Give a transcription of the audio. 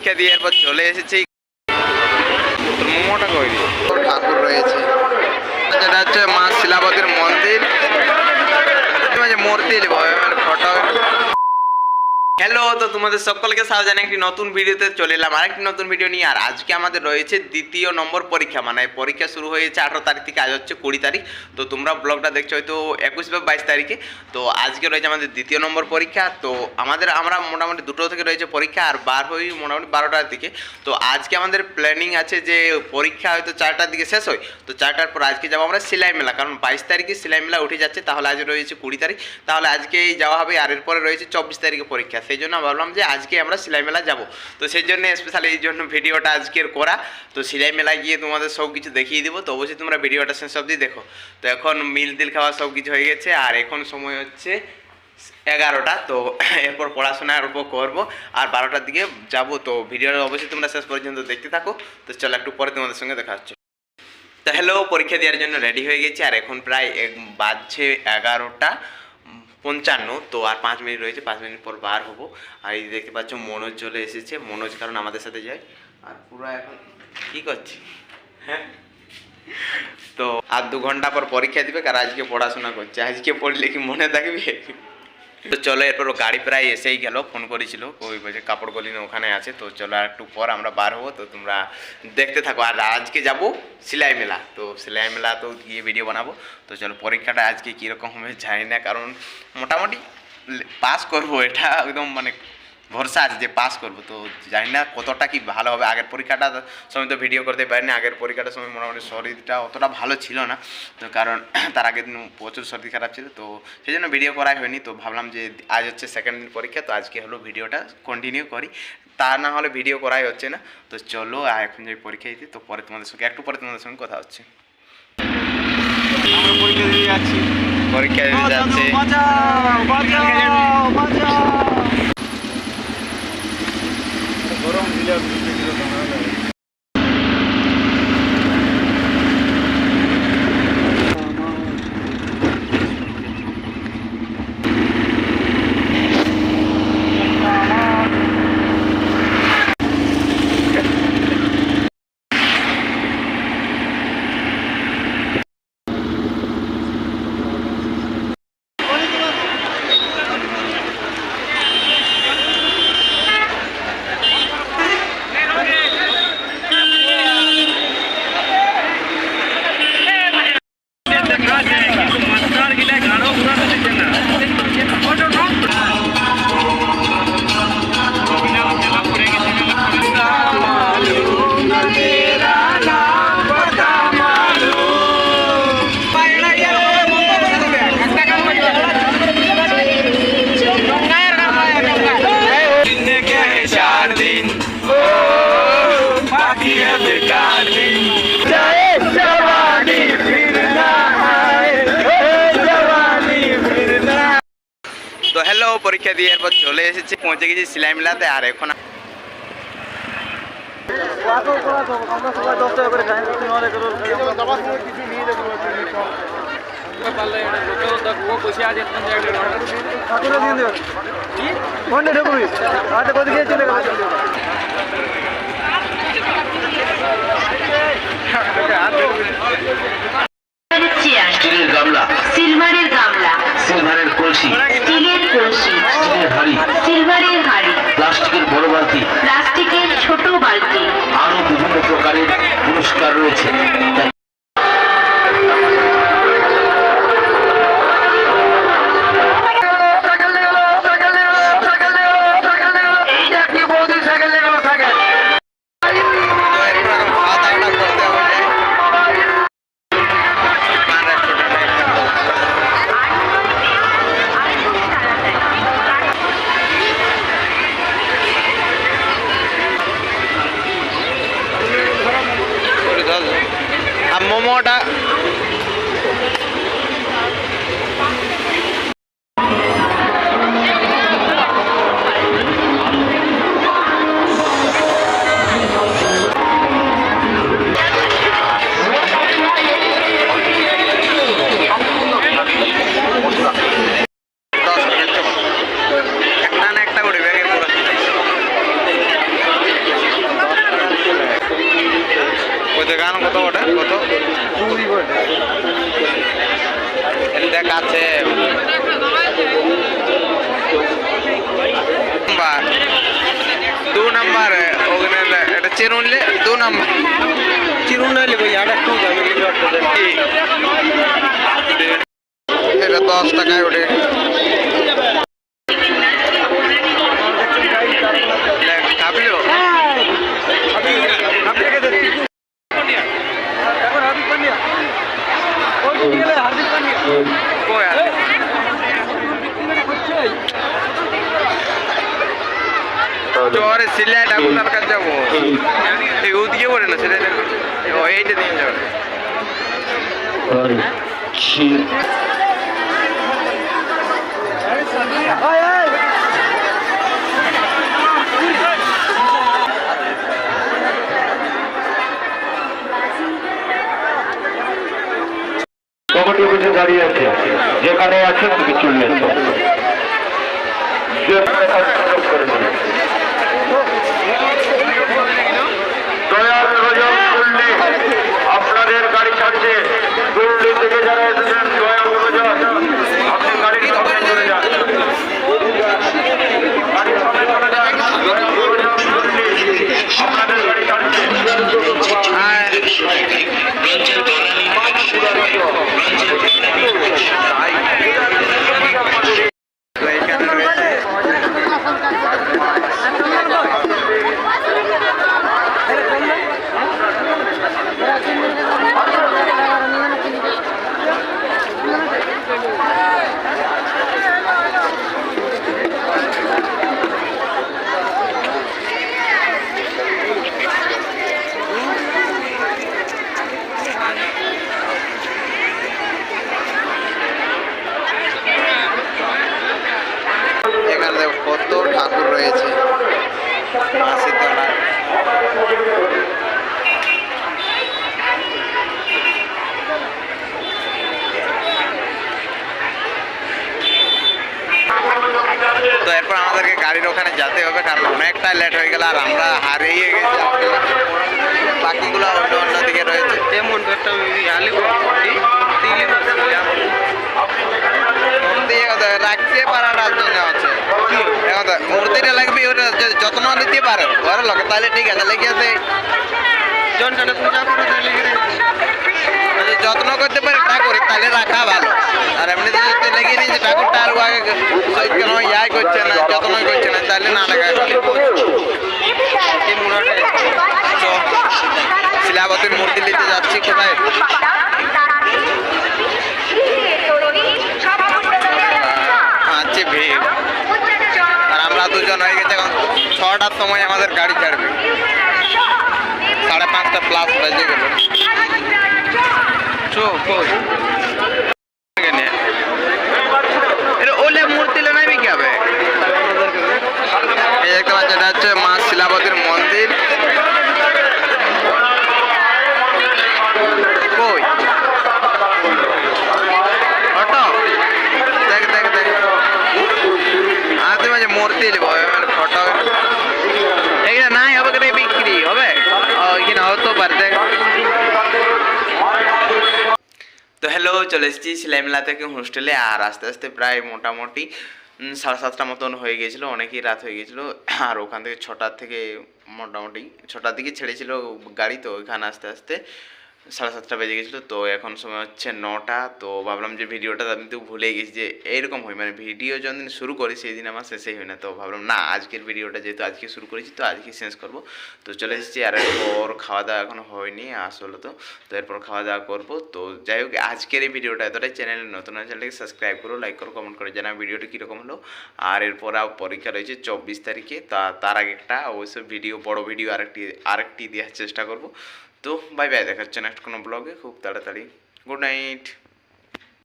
পরীক্ষা দিয়ে এরপর চলে এসেছি। মোমোটা কই ঠাকুর রয়েছে। এটা হচ্ছে মা শিলাবতীর মন্দির। মূর্তি ফটো হ্যালো তো তোমাদের সকলকে স্বাগত জানাই একটি নতুন ভিডিওতে চলে এলাম। আরেকটি নতুন ভিডিও নিয়ে, আর আজকে আমাদের রয়েছে দ্বিতীয় নম্বর পরীক্ষা। মানে পরীক্ষা শুরু হয়েছে আঠারো তারিখ থেকে, আজ হচ্ছে কুড়ি তারিখ। তো তোমরা ব্লগটা দেখছ হয়তো একুশ বা বাইশ তারিখে। তো আজকে রয়েছে আমাদের দ্বিতীয় নম্বর পরীক্ষা। তো আমাদের, আমরা মোটামুটি দুটো থেকে রয়েছে পরীক্ষা, আর বার হই মোটামুটি বারোটার দিকে। তো আজকে আমাদের প্ল্যানিং আছে যে পরীক্ষা হয়তো চারটার দিকে শেষ হয়। তো চারটার পর আজকে যাব আমরা সেলাই মেলা। কারণ বাইশ তারিখে সেলাই মেলা উঠে যাচ্ছে, তাহলে আজ রয়েছে কুড়ি তারিখ। তাহলে আজকেই যাওয়া হবে, আর এরপরে রয়েছে চব্বিশ তারিখে পরীক্ষা। সেই জন্য ভাবলাম যে আজকে আমরা সেলাই মেলা যাব। তো সেই জন্য স্পেশালি এই জন্য ভিডিওটা আজকের করা। তো সেলাই মেলায় গিয়ে তোমাদের সব কিছু দেখিয়ে দেবো। তো অবশ্যই তোমরা ভিডিওটা শেষ অবধি দেখো। তো এখন মিল তিল খাওয়া সব কিছু হয়ে গেছে। আর এখন সময় হচ্ছে এগারোটা। তো এরপর পড়াশোনা অল্প করব। আর বারোটার দিকে যাব। তো ভিডিওটা অবশ্যই তোমরা শেষ পর্যন্ত দেখতে থাকো। তো চলো একটু পরে তোমাদের সঙ্গে দেখা হচ্ছে। তো হ্যালো পরীক্ষা দেওয়ার জন্য রেডি হয়ে গেছি। আর এখন প্রায় বাজছে এগারোটা। পঞ্চান্ন, তো আর পাঁচ মিনিট রয়েছে, পাঁচ মিনিট পর বার হব। আর এই দেখতে পাচ্ছ মনোজ চলে এসেছে, মনোজ কারণ আমাদের সাথে যায়। আর পুরো এখন কী করছি? হ্যাঁ? তো আর দু ঘণ্টা পর পরীক্ষা দিবে, কারণ আজকে পড়াশোনা করছে। আজকে পড়লে কি মনে থাকবে? তো চলো, এরপর ও গাড়ি প্রায় এসেই গেল, ফোন করেছিল। ওই বলছে কাপড় গলিন ওখানে আছে, তো চলো আর একটু পর আমরা বার হব, তো তোমরা দেখতে থাকো। আর আজকে যাব সেলাই মেলা, তো সেলাই মেলা তো গিয়ে ভিডিও বানাবো। তো চলো, পরীক্ষাটা আজকে কীরকম হবে জানি না, কারণ মোটামুটি পাস করব, এটা একদম মানে ভরসা আছে যে পাস করব। তো জানি না কতটা কি ভালো হবে। আগের পরীক্ষাটা সময় তো ভিডিও করতে পারিনি। আগের পরীক্ষাটার সময় মোটামুটি শরীরটা অতটা ভালো ছিল না। তো কারণ তার আগের দিন প্রচুর শরীর খারাপ ছিল। তো সেই জন্য ভিডিও করাই হয়নি। তো ভাবলাম যে আজ হচ্ছে সেকেন্ড দিন পরীক্ষা। তো আজকে হলো ভিডিওটা কন্টিনিউ করি। তা না হলে ভিডিও করাই হচ্ছে না। তো চলো আর এখন যে পরীক্ষা দিতে। তো পরে তোমাদের সঙ্গে একটু পরে তোমাদের সঙ্গে কথা হচ্ছে। পরীক্ষা দিয়ে যাচ্ছি। পরীক্ষা দিতে যাচ্ছে। দিন ও বাকি হবে চার দিন তো হ্যালো পরীক্ষা দিয়ে এরপর চলে এসেছি পৌঁছে গেছি সিলাই মেলাতে আর এখন আমরা সবাই দশ টাকা করে খাই তুমি অনেক কিছু নিয়ে যাব দেবে কোনটা ঢুকবি আচ্ছা গান কত ওটা কত? দেখাচ্ছে নাম্বার। দু নাম্বার ওখানে এটা চিরুনলে দু নাম্বার। চিরুনলে ভাই আর একটু যাবে এটা দশ টাকায় ওঠে। জোরে সিলাই ডাকুনার কাছে যাব। এই ওদিকে পড়ে না সিলাই ও, এইটা দিয়ে যাবে। কমিটি দাঁড়িয়ে আছে। যেখানে আছে তুমি চলে এসো রয়েছে তো এরপর আমাদেরকে গাড়ির ওখানে যেতে হবে, কারণ অনেকটা লেট হয়ে গেল আর আমরা হারিয়ে গেছি। বাকিগুলো অন্য দিকে রয়েছে। তেমন একটা রাখতে জন্য আছে। মূর্তিটা লাগবে ওটা যত্ন নিতে পারে ঘরের লোকে তাহলে ঠিক আছে লেগে আছে। জন কাটা পূজা করে দিলে যদি যত্ন করতে পারে ঠাকুর তাহলে রাখা ভালো। আর এমনিতে যদি লেগে নিয়েছে ঠাকুরটা আর আগে কেন ইয়াই করছে না যত্ন করছে না তাহলে না লাগা শিলাবতীর মূর্তি নিতে যাচ্ছি কোথায় আছে ভিড় দুজন হয়ে গেছে এখন ছটার সময় আমাদের গাড়ি ছাড়বে। সাড়ে পাঁচটা প্লাস বেজে গেল কই এখানে। এটা ওলে মূর্তি লে নামি কি হবে এই দেখতে পাচ্ছেন এটা হচ্ছে মা শিলাবতীর মন্দির কই অটো দেখ দেখ দেখ আতে মাঝে মূর্তি লিব মানে ফটো এখানে নাই হবে কেন বিক্রি হবে ও, এখানে হতো পারে দেখ তো হ্যালো, চলে এসেছি সিলাইমেলা থেকে হোস্টেলে আর আস্তে আস্তে প্রায় মোটামুটি সাড়ে সাতটা মতন হয়ে গেছিল, অনেকই রাত হয়ে গেছিল। আর ওখান থেকে ছটার থেকে মোটামুটি, ছটার দিকে ছেড়েছিল গাড়ি তো ওইখানে আস্তে আস্তে। সাড়ে সাতটা বেজে গেছিল, তো এখন সময় হচ্ছে নটা, তো ভাবলাম যে ভিডিওটা আমি তো ভুলে গেছি যে এইরকম হয় মানে ভিডিও যখন শুরু করি সেই দিন আমার শেষই হয় না, তো ভাবলাম না, আজকের ভিডিওটা যেহেতু আজকে শুরু করেছি, তো আজকে শেষ করব। তো চলে এসেছি, আর এরপর খাওয়া দাওয়া এখনও হয়নি আসলে তো তো এরপর খাওয়া দাওয়া করব, তো যাই হোক, আজকের এই ভিডিওটা এতটাই চ্যানেলে নতুন আছে চ্যানেলকে সাবস্ক্রাইব করো লাইক করো কমেন্ট করে জানা ভিডিওটি কীরকম হলো। আর এরপর আর পরীক্ষা রয়েছে চব্বিশ তারিখে, তা, তার আগে একটা অবশ্যই ভিডিও বড় ভিডিও আরেকটি আরেকটি দেওয়ার চেষ্টা করব। তো বাই বাই দেখা হচ্ছে নেক্সট কোনো ব্লগে খুব তাড়াতাড়ি। Good night